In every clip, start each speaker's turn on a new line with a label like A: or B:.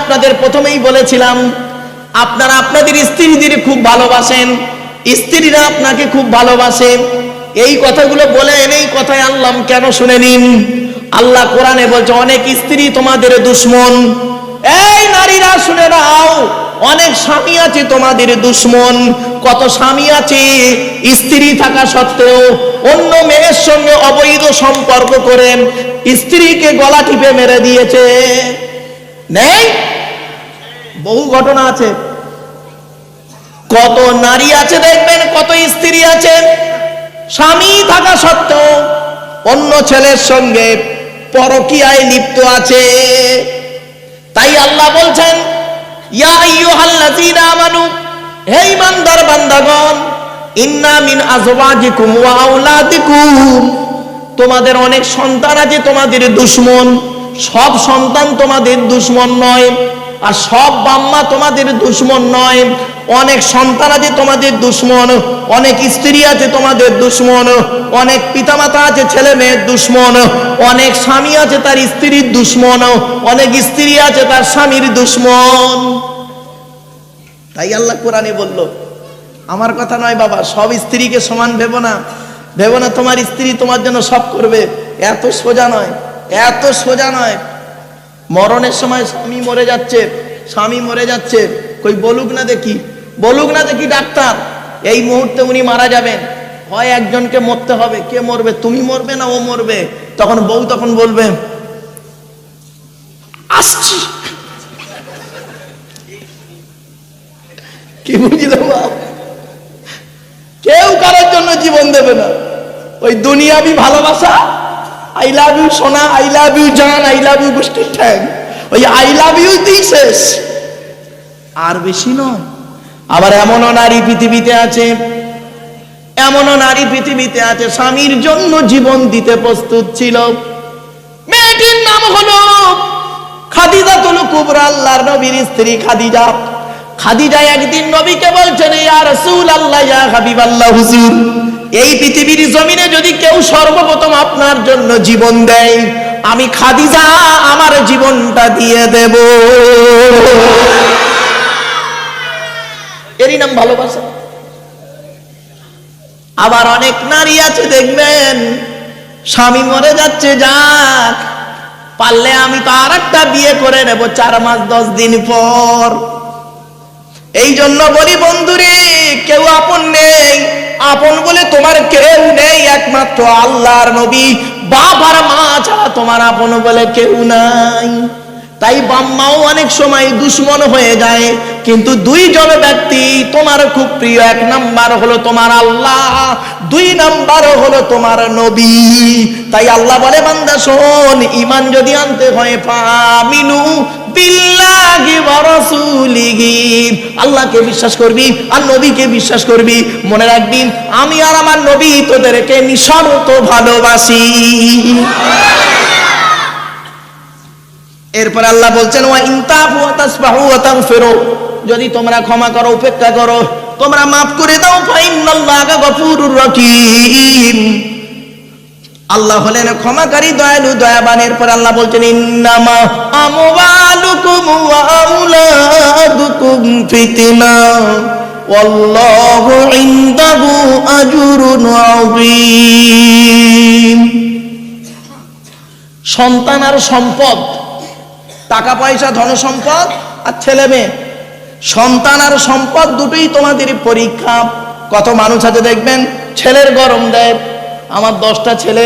A: আপনাদের প্রথমেই বলেছিলাম, আপনারা আপনাদের স্ত্রীদের খুব ভালোবাসেন, স্ত্রীরা আপনাকে খুব ভালোবাসে। এই কথাগুলো বলে এনেই কথায় আনলাম কেন শুনে নিন? আল্লাহ কোরআনে বলছে, অনেক স্ত্রী তোমাদের দুশ্মন। এই নারীরা শুনে নাও, অনেক স্বামী আছে তোমাদের দুশ্মন। কত স্বামী আছে, স্ত্রী থাকা সত্ত্বেও অন্য মেয়ের সঙ্গে অবৈধ সম্পর্ক করেন স্ত্রীকে গলা টিপে মেরে দিয়েছে। নেই? বহু ঘটনা আছে। কত নারী আছে দেখবেন, কত স্ত্রী আছে। স্বামী থাকা সত্ত্বেও অন্য ছেলের সঙ্গে পরকীয়ায় লিপ্ত আছে। তাই আল্লাহ বলছেন তোমাদের অনেক সন্তান আছে, তোমাদের দুশ্মন। সব সন্তান তোমাদের দুশ্মন নয়, আর সব বাম্মা তোমাদের দুশ্মন নয়। অনেক সন্তান আছে তোমাদের দুশ্মন, অনেক স্ত্রী আছে তোমাদের দুশ্মন, অনেক পিতামাতা আছে ছেলে মেয়ের দুশ্মন, অনেক স্বামী আছে তার স্ত্রীর দুশ্মন, অনেক স্ত্রী আছে তার স্বামীর দুশ্মন। তাই আল্লাহ কোরআনে বলল, আমার কথা নয় বাবা, সব স্ত্রীকে সমান ভেবো না। ভেবো না তোমার স্ত্রী তোমার জন্য সব করবে, এত সোজা নয়। এত সোজা নয়। মরণের সময় স্বামী মরে যাচ্ছে, স্বামী মরে যাচ্ছে। কই বলুক না দেখি, বলুক না দেখি ডাক্তার। এই মুহূর্তে উনি মারা যাবেন। হয় একজনকে মরতে হবে, কে মরবে, তুমি মরবে না ও মরবে? তখন বউ তখন বলবে, আসছি। কি বুঝলে কেউ কারোর জন্য জীবন দেবে না। ওই দুনিয়াবি ভালোবাসা আই লাভ ইউ সোনা আই লাভ ইউ জান আই লাভ ইউ গোষ্ঠীর ঠ্যাং ওই আই লাভ ইউ তুই শেষ আর বেশি নয়। আবার এমনও নারী পৃথিবীতে আছে, এমনও নারী পৃথিবীতে আছে, স্বামীর জন্য জীবন দিতে প্রস্তুত ছিল। মেয়েটির নাম হলো খাদিজা তুল কুবরা, আল্লাহর নবীর স্ত্রী খাদিজা। খাদিজা একদিন নবীকে বলছেন, ইয়া রাসূল ইয়া হাবিব হুজুর, এই পৃথিবীর জমিনে যদি কেউ সর্বপ্রথম আপনার জন্য জীবন দেয়, আমি খাদিজা আমার জীবনটা দিয়ে দেব। এরই নাম ভালোবাসা। আবার অনেক নারী আছে, দেখবেন, স্বামী মরে যাচ্ছে, যাক, পারলে আমি তো আর একটা বিয়ে করে নেব চার মাস, দশ দিন পর। এই জন্য বলি বন্ধুরে, কেউ আপন নেই। আপন বলে তোমার কেউ নেই, একমাত্র আল্লাহর নবী। বাপ আর মা ছাড়া তোমার আপন বলে কেউ নাই। তাই বাম্মাও অনেক সময় দুশ্মন হয়ে যায়, কিন্তু দুইজন ব্যক্তি তোমার খুব প্রিয়। এক নাম্বার হলো তোমার আল্লাহ, দুই নাম্বার হলো তোমার নবী। তাই আল্লাহ বলে, বান্দা শোন ইমান যদি আনতে হয় পামিনু আল্লাহকে বিশ্বাস করবি, আর নবীকে বিশ্বাস করবি। মনে রাখবি, আমি আর আমার নবী তোদেরকে ভালোবাসি। এরপর আল্লাহ বলছেন, ওয়া ইনতাফু ওয়া যদি তোমরা ক্ষমা করো, উপেক্ষা করো, তোমরা মাফ করে দাও ফাইনাল্লাহা গফুরুর রহিম আল্লাহ হলেন ক্ষমাকারী, দয়ালু, দয়াবান। পর আল্লাহ বলছেন সন্তান আর সম্পদ, টাকা, পয়সা, ধন, সম্পদ আর ছেলে মেয়ে। সন্তান আর সম্পদ দুটোই তোমাদের পরীক্ষা। কত মানুষ আছে দেখবেন, ছেলের গরম দেয় আমার দশটা ছেলে,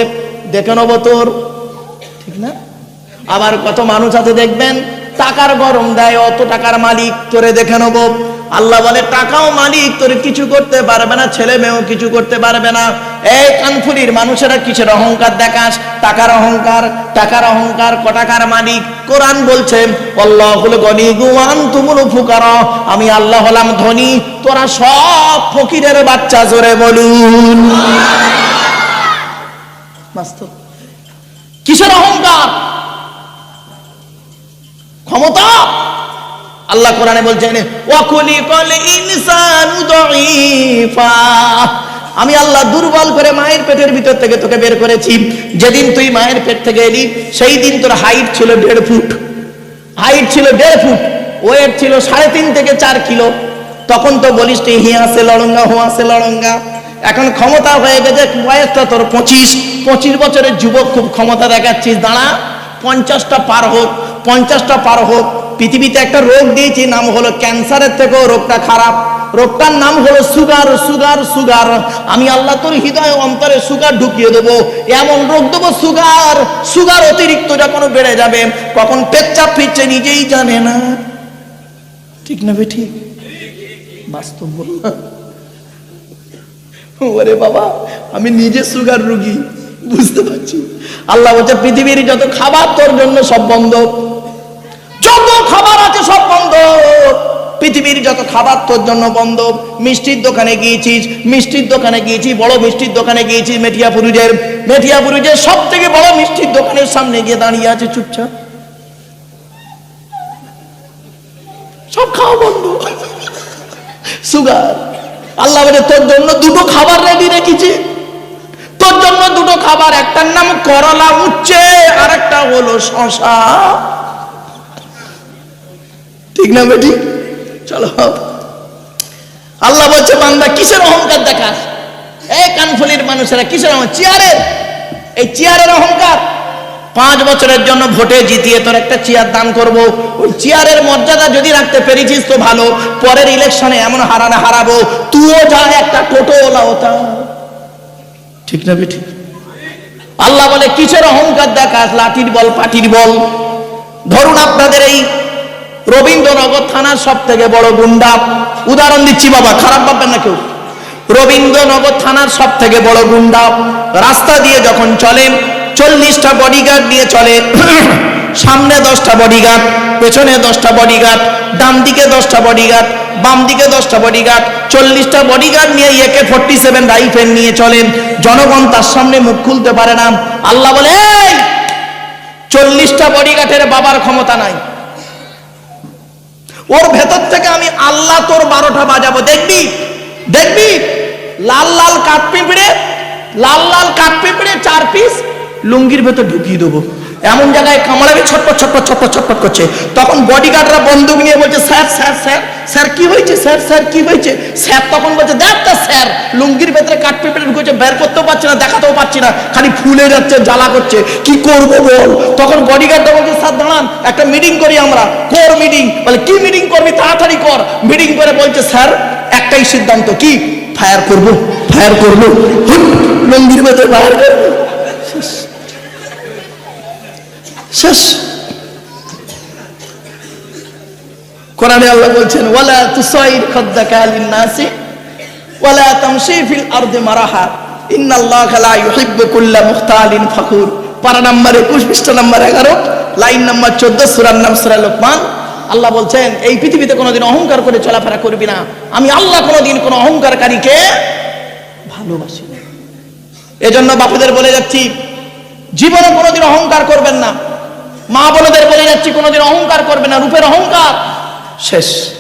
A: দেখে নেব তোর। ঠিক না? আবার কত মানুষ আছে দেখবেন, টাকার গরম দেয়, অত টাকার মালিক তোরে দেখে নেব। আল্লাহ বলে, টাকাও মালিক, তোর কিছু করতে পারবে না, ছেলে মেয়েও কিছু করতে পারবে না। এই কানফুলির মানুষেরা কিসের অহংকার দেখাস? টাকার অহংকার টাকার অহংকার কটাকার মালিক? কোরআন বলছে গনি গুয়ান ফুকার। আমি আল্লাহ হলাম ধনী, তোরা সব ফকিরের বাচ্চা, জোরে বলুন। কিসের অহংকার? ক্ষমতা? আল্লাহ কোরআনে বলছেন আমি আল্লাহ দুর্বল করে মায়ের পেটের ভিতর থেকে তোকে বের করেছি। যেদিন তুই মায়ের পেট থেকে এলি, সেই দিন তোর হাইট ছিল দেড় ফুট। হাইট ছিল দেড় ফুট, ওয়েট ছিল সাড়ে তিন থেকে চার কিলো। তখন তো বলিস তুই হি আছে লড়ঙ্গা হো আছে লড়ঙ্গা। এখন ক্ষমতা হয়ে গেছে বয়সটা তোর পঁচিশ। পঁচিশ বছরের যুবক খুব ক্ষমতা দেখাচ্ছিস, দাঁড়া। পঞ্চাশটা পার হোক, পঞ্চাশটা পার হোক। পৃথিবীতে একটা রোগ দিয়েছি, নাম হলো ক্যান্সারের থেকেও রোগটা খারাপ। রোগটার নাম হলো সুগার সুগার সুগার। আমি আল্লাহ তোর হৃদয় অন্তরে সুগার ঢুকিয়ে দেবো। এমন রোগ দেবো, সুগার সুগার অতিরিক্ত যখন বেড়ে যাবে, কখন পেচ্চাপ ফিরছে, নিজেই জানে না। ঠিক না বে, ঠিক? বাস্তব বললাম। ওরে বাবা, আমি নিজে সুগার রুগী, বুঝতে পারছি। আল্লাহ বলছে, পৃথিবীর যত খাবার তোর জন্য সব বন্ধ। যত খাবার আছে সব বন্ধ। পৃথিবীর যত খাবার তোর জন্য বন্ধ। মিষ্টির দোকানে গিয়েছিস, মিষ্টির দোকানে গিয়েছি বড় মিষ্টির দোকানে গিয়েছিস মেটিয়াপুরুজের মেটিয়াপুরুজের সব থেকে বড় মিষ্টির দোকানের সামনে গিয়ে দাঁড়িয়ে আছে, চুপচাপ। সব খাওয়া বন্ধ। সুগার। আল্লাহ বলে, তোর জন্য দুটো খাবার রেডি রেখেছি। তোর জন্য দুটো খাবার, একটার নাম করলা উচ্ছে আর একটা হলো শশা। ঠিক না বেটি? চলো। আল্লাহ বলছে, বান্দা, কিসের অহংকার দেখাস? এই কানফুলির মানুষেরা, কিসের চেয়ারের। এই চেয়ারের অহংকার পাঁচ বছরের জন্য ভোটে জিতিয়ে তোর একটা চেয়ার দান করব। ওই চেয়ারের মর্যাদা যদি রাখতে পেরেছিস তো ভালো, পরের ইলেকশনে এমন হারানো হারাবো। তুইও যা একটা টোটো ওলা ঠিক না বেটি আল্লাহ বলে, কিসের অহংকার দেখাস? লাঠির বল, পাটির বল। ধরুন আপনাদের এই রবীন্দ্রনগর থানার সব থেকে বড় গুন্ডা। উদাহরণ দিচ্ছি বাবা, খারাপ ভাববেন না কেউ। রবীন্দ্রনগর থানার সব থেকে বড় গুন্ডা। রাস্তা দিয়ে যখন চলেন চল্লিশটা বডিগার্ড নিয়ে চলে। সামনে দশটা বডিগার্ড পেছনে দশটা বডিগার্ড ডান দিকে দশটা বডিগার্ড বাম দিকে দশটা বডিগার্ড চল্লিশটা বডিগার্ড নিয়ে একে ফোরটি সেভেন রাইফেল নিয়ে চলেন। জনগণ তার সামনে মুখ খুলতে পারে না। আল্লাহ বলে "এই, চল্লিশটা বডিগার্ডের বাবার ক্ষমতা নাই। ওর ভেতর থেকে আমি আল্লাহ তোর বারোটা বাজাবো। দেখবি? দেখবি? লাল লাল কাঠ পিঁপড়ে লাল লাল কাঠ পিঁপড়ে চার পিস লুঙ্গির ভেতর ঢুকিয়ে দেবো। এমন জায়গায় কামড়াবি, ছটপট ছটপট ছটপট ছটপট করছে। তখন বডিগার্ডরা বন্দুক নিয়ে বলছে, স্যার স্যার স্যার স্যার, কি হয়েছে? স্যার স্যার, কি হয়েছে? স্যার তখন বলছে, দেখ তা, স্যার, লুঙ্গির ভেতরে কাঠ পিঁপড়ে ঢুকেছে, বের করতেও পারছি না, দেখাতেও পারছি না, খালি ফুলে যাচ্ছে, জ্বালা করছে। কি করব বল? তখন বডিগার্ডরা বলছে, স্যার, দাঁড়ান, একটা মিটিং করি আমরা। কোর মিটিং বলে, কি মিটিং করবি? তাড়াতাড়ি কর। মিটিং করে বলছে, স্যার, একটাই সিদ্ধান্ত, কি? ফায়ার করব ফায়ার করব লুঙ্গির ভেতরে ফায়ার করব শেষ। শেষ। কোরআনে আল্লাহ বলছেন, ওয়ালা তুসাইর খাদ্দাকা লিন-নাসি, ওয়ালা তামশি ফিল আরদি মারাহা, ইন্নাল্লাহা লা ইউহিব্বু কুল্লা মুখতালিন ফাখুর। পারা নাম্বার 21 পৃষ্ঠা নাম্বার 11 লাইন নাম্বার 14 সূরার নাম সূরা লোকমান। আল্লাহ বলছেন, এই পৃথিবীতে কোনোদিন অহংকার করে চলাফেরা করবি না। আমি আল্লাহ কোনোদিন কোনো অহংকারকারীকে ভালোবাসি না। এজন্য বাপুদের বলে যাচ্ছি, জীবনে কোনোদিন অহংকার করবেন না। মা বোনদের বলে যাচ্ছি, কোনোদিন অহংকার করবেন না, রূপের অহংকার। শেষ।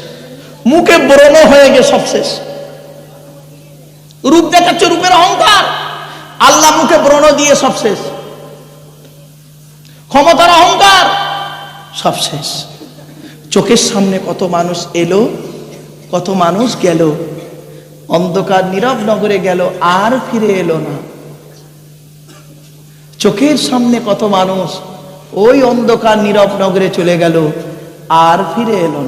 A: মুখে ব্রণ হয়ে গে সব শেষ। রূপ দেখাচ্ছে রূপের অহংকার। আল্লাহ মুখে ব্রণ দিয়ে সব শেষ। ক্ষমতার অহংকার, সব শেষ। চোখের সামনে কত মানুষ এলো, কত মানুষ গেল। অন্ধকার নীরব নগরে গেল, আর ফিরে এলো না। চোখের সামনে কত মানুষ ওই অন্ধকার নীরব নগরে চলে গেল আর ফিরে এলো